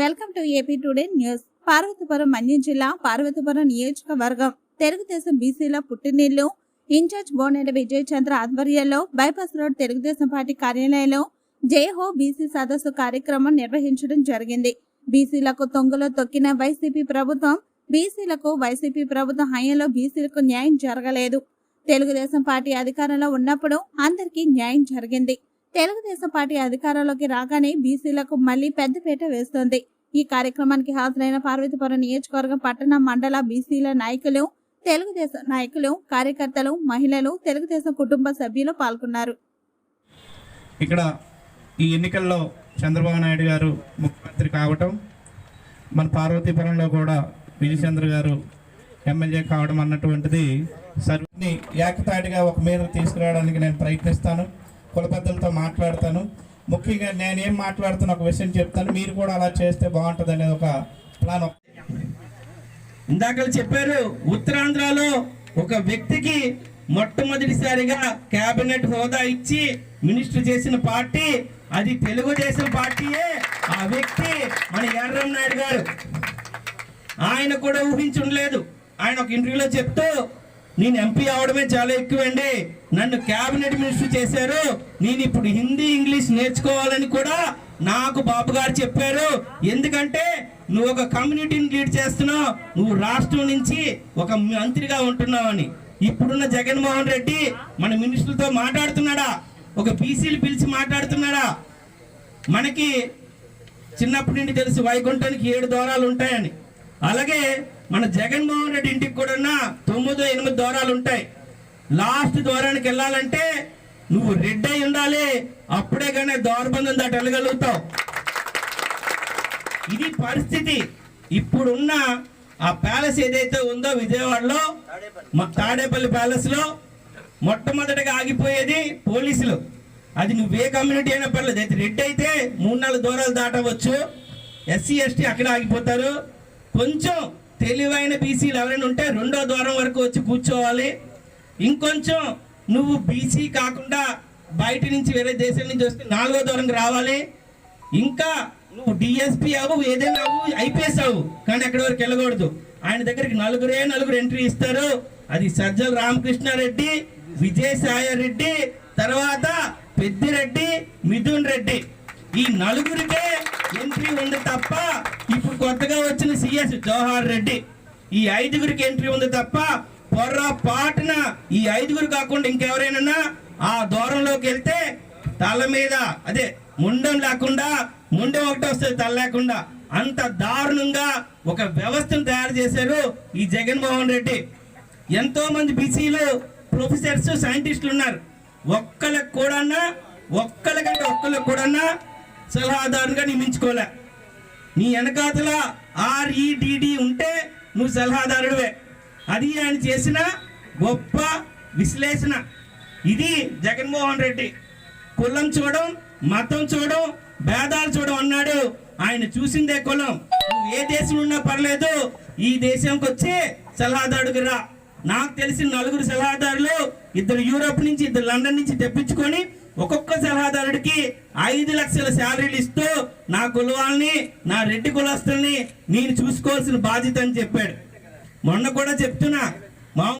Welcome to AP today news. Parvathipuram Manyam జిల్లా పార్వతీపురం నియోజకవర్గం తెలుగుదేశం బీసీల పుట్టినిల్లు. ఇన్ఛార్జ్ బోనెల విజయ్ చంద్ర ఆధ్వర్యంలో బైపాస్ రోడ్ తెలుగుదేశం పార్టీ కార్యాలయంలో జై హో బీసీ సదస్సు కార్యక్రమం నిర్వహించడం జరిగింది. బీసీలకు తొంగలో తొక్కిన వైసీపీ ప్రభుత్వం బీసీలకు వైసీపీ ప్రభుత్వం హయాంలో బీసీలకు న్యాయం జరగలేదు. తెలుగుదేశం పార్టీ అధికారంలో ఉన్నప్పుడు అందరికీ న్యాయం జరిగింది. తెలుగుదేశం పార్టీ అధికారంలోకి రాగానే బీసీలకు మళ్ళీ పెద్దపీట వేస్తోంది. ఈ కార్యక్రమానికి హాజరైన పార్వతీపురం నియోజకవర్గం పట్టణ మండల బీసీల నాయకులు తెలుగుదేశం నాయకులు కార్యకర్తలు మహిళలు తెలుగుదేశం కుటుంబ సభ్యులు పాల్గొన్నారు. ఇక్కడ ఈ ఎన్నికల్లో చంద్రబాబు నాయుడు గారు ముఖ్యమంత్రి కావటం మన పార్వతీపురంలో కూడా విజయచంద్ర గారు ఎమ్మెల్యే కావడం అన్నటువంటిది సర్వని ఏకతాటిగా ఒక మీద తీసుకురావడానికి నేను ప్రయత్నిస్తాను కుల పెద్దలతో మాట్లాడతాను. ముఖ్యంగా నేను ఏం మాట్లాడుతున్న ఒక విషయం చెప్తాను. మీరు కూడా అలా చేస్తే బాగుంటుంది అనేది ఒక ప్లాన్ ఇందాక చెప్పారు ఉత్తరాంధ్రలో ఒక వ్యక్తికి మొట్టమొదటిసారిగా కేబినెట్ హోదా ఇచ్చి మినిస్టర్ చేసిన పార్టీ అది తెలుగుదేశం పార్టీయే. ఆ వ్యక్తి మన ఎర్రం నాయుడు గారు. ఆయన కూడా ఊహించుండలేదు ఆయన ఒక ఇంటర్వ్యూలో చెప్తూ నేను ఎంపీ అవడమే చాలా ఎక్కువండి. నన్ను క్యాబినెట్ మినిస్టర్ చేశారు. నేను ఇప్పుడు హిందీ ఇంగ్లీష్ నేర్చుకోవాలని కూడా నాకు బాబు గారు చెప్పారు. ఎందుకంటే నువ్వు ఒక కమ్యూనిటీని లీడ్ చేస్తున్నావు. నువ్వు రాష్ట్రం నుంచి ఒక మంత్రిగా ఉంటున్నావని. ఇప్పుడున్న జగన్మోహన్ రెడ్డి మన మినిస్టర్లతో మాట్లాడుతున్నాడా? ఒక బీసీలు పిలిచి మాట్లాడుతున్నాడా? మనకి చిన్నప్పటి నుండి తెలుసు వైకుంఠానికి ఏడు ద్వారాలు ఉంటాయని. అలాగే మన జగన్మోహన్ రెడ్డి ఇంటికి కూడా తొమ్మిది ఎనిమిది దూరాలు ఉంటాయి. లాస్ట్ దూరానికి వెళ్ళాలంటే నువ్వు రెడ్ అయి ఉండాలి. అప్పుడే కానీ దౌర్బంధం దాటి వెళ్ళగలుగుతావు. ఇది పరిస్థితి. ఇప్పుడున్న ఆ ప్యాలెస్ ఏదైతే ఉందో విజయవాడలో తాడేపల్లి ప్యాలెస్లో మొట్టమొదటిగా ఆగిపోయేది పోలీసులు. అది నువ్వే కమ్యూనిటీ అయినా పర్లేదు. అయితే రెడ్ అయితే మూడు నాలుగు దూరాలు దాటవచ్చు. ఎస్సీ ఎస్టీ అక్కడ ఆగిపోతారు. కొంచెం తెలివైన బీసీలు ఎవరైనా ఉంటే రెండో ద్వారం వరకు వచ్చి కూర్చోవాలి. ఇంకొంచెం నువ్వు బీసీ కాకుండా బయట నుంచి వేరే దేశం నుంచి వస్తే నాలుగో దూరంకి రావాలి. ఇంకా నువ్వు డిఎస్పీ అవు ఏదైనా అవు ఐపీఎస్ అవు కానీ అక్కడి వరకు వెళ్ళకూడదు. ఆయన దగ్గరికి నలుగురే నలుగురు ఎంట్రీ ఇస్తారు. అది సజ్జల రామకృష్ణారెడ్డి విజయసాయి రెడ్డి తర్వాత పెద్దిరెడ్డి మిథున్ రెడ్డి. ఈ నలుగురికే ఎంట్రీ ఉంది తప్ప ఇప్పుడు కొత్తగా వచ్చిన సిఎస్ జవహర్ రెడ్డి ఈ ఐదుగురికి ఎంట్రీ ఉంది తప్ప పొర్రపాటున ఈ ఐదుగురు కాకుండా ఇంకెవరైనా ఆ దూరంలోకి వెళ్తే తల మీద అదే ముండం లేకుండా ముండం ఒకటి వస్తుంది తల లేకుండా. అంత దారుణంగా ఒక వ్యవస్థను తయారు చేశారు ఈ జగన్మోహన్ రెడ్డి. ఎంతో మంది బీసీలు ప్రొఫెసర్స్ సైంటిస్టులు ఉన్నారు. ఒక్కళ్ళకి కూడా ఒక్కళ్ళకంటే ఒక్కళ్ళకి కూడా సలహాదారుగా నియమించుకోలే నీ వెనకాతల ఆర్ఈడిడి ఉంటే నువ్వు సలహాదారుడివే. అది ఆయన చేసిన గొప్ప విశ్లేషణ. ఇది జగన్మోహన్ రెడ్డి. కులం చూడడం మతం చూడడం భేదాలు చూడడం అన్నాడు. ఆయన చూసిందే కులం. నువ్వు ఏ దేశం ఉన్నా పర్లేదు ఈ దేశంకి వచ్చి సలహాదారుడికి రా. నాకు తెలిసిన నలుగురు సలహాదారులు ఇద్దరు యూరోప్ నుంచి ఇద్దరు లండన్ నుంచి తెప్పించుకొని ఒక్కొక్క సలహాదారుడికి ఐదు లక్షల శాలరీలు ఇస్తూ నా కులవాల్ని నా రెడ్డి కులస్తుల్ని నేను చూసుకోవాల్సిన బాధ్యత అని చెప్పాడు. మొన్న కూడా చెప్తున్నా